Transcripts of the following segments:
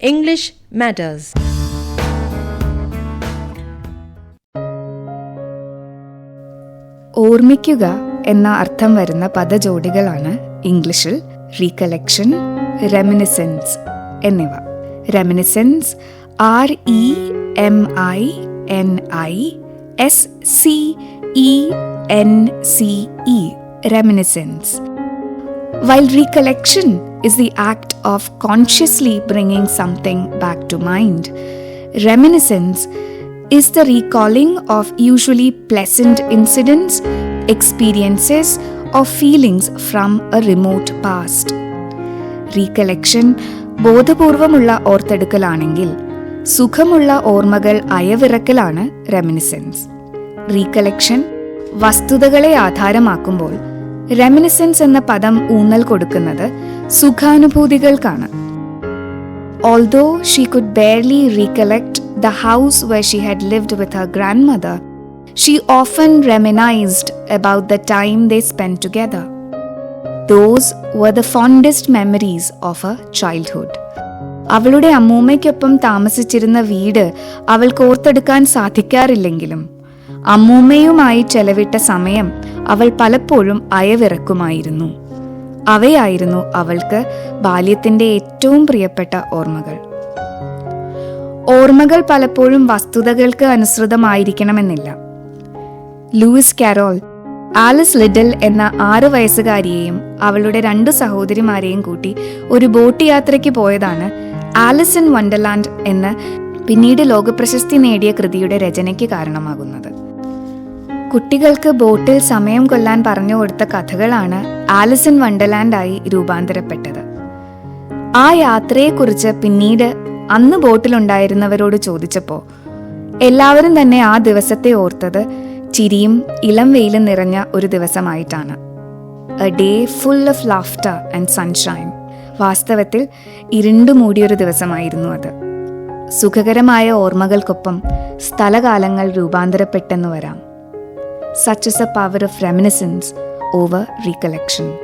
English Matters. ഓർമ്മിക്കുക എന്ന അർത്ഥം വരുന്ന പദജോഡികളാണ് ഇംഗ്ലീഷിൽ റീകലക്ഷൻ റെമിനിസെൻസ് എന്നിവ reminiscence R E M I N I S C E N C E reminiscence while recollection is the act of consciously bringing something back to mind, reminiscence is the recalling of usually pleasant incidents, experiences, or feelings from a remote past. റീകലക്ഷൻ ബോധപൂർവമുള്ള ഓർത്തെടുക്കലാണെങ്കിൽ സുഖമുള്ള ഓർമ്മകൾ അയവിറക്കലാണ് റെമിനിസെൻസ് റീകലക്ഷൻ വസ്തുതകളെ ആധാരമാക്കുമ്പോൾ റെമിനിസെൻസ് എന്ന പദം ഊന്നൽ കൊടുക്കുന്നത് സുഖാനുഭൂതികൾക്കാണ് although she could barely recollect the house where she had lived with her grandmother, she often reminisced about the time they spent together. Those were the fondest memories of her childhood. അവളുടെ അമ്മൂമ്മയ്ക്കൊപ്പം താമസിച്ചിരുന്ന വീട് അവൾക്ക് ഓർത്തെടുക്കാൻ സാധിക്കാറില്ലെങ്കിലും അമ്മൂമ്മയുമായി ചെലവിട്ട സമയം അവൾ പലപ്പോഴും അയവിറക്കുമായിരുന്നു. അവയായിരുന്നു അവൾക്ക് ബാല്യത്തിന്റെ ഏറ്റവും പ്രിയപ്പെട്ട ഓർമ്മകൾ. ഓർമ്മകൾ പലപ്പോഴും വസ്തുതകൾക്ക് അനുസൃതമായിരിക്കണമെന്നില്ല. ലൂയിസ് കാരോൾ ആലിസ് ലിഡൽ എന്ന ആറ് വയസ്സുകാരിയെയും അവളുടെ രണ്ട് സഹോദരിമാരെയും കൂട്ടി ഒരു ബോട്ട് യാത്രയ്ക്ക് പോയതാണ് ആലിസ് ഇൻ വണ്ടർലാൻഡ് എന്ന പിന്നീട് ലോകപ്രശസ്തി നേടിയ കൃതിയുടെ രചനയ്ക്ക് കാരണമാകുന്നത്. കുട്ടികൾക്ക് ബോട്ടിൽ സമയം കൊല്ലാൻ പറഞ്ഞു കൊടുത്ത കഥകളാണ് ആലിസൺ വണ്ടർലാൻഡായി രൂപാന്തരപ്പെട്ടത്. ആ യാത്രയെക്കുറിച്ച് പിന്നീട് അന്ന് ബോട്ടിലുണ്ടായിരുന്നവരോട് ചോദിച്ചപ്പോൾ എല്ലാവരും തന്നെ ആ ദിവസത്തെ ഓർത്തത് ചിരിയും ഇളം വെയിലും നിറഞ്ഞ ഒരു ദിവസമായിട്ടാണ്. A day full of laughter and sunshine വാസ്തവത്തിൽ ഇരുണ്ടു മൂടിയൊരു ദിവസമായിരുന്നു അത്. സുഖകരമായ ഓർമ്മകൾക്കൊപ്പം സ്ഥലകാലങ്ങൾ രൂപാന്തരപ്പെട്ടെന്ന് വരാം. Such is the power of reminiscence over recollection.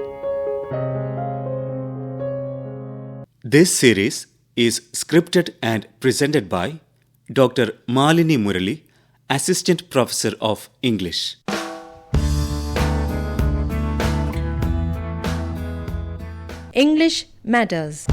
This series is scripted and presented by Dr. Malini Murali, Assistant Professor of English. English Matters.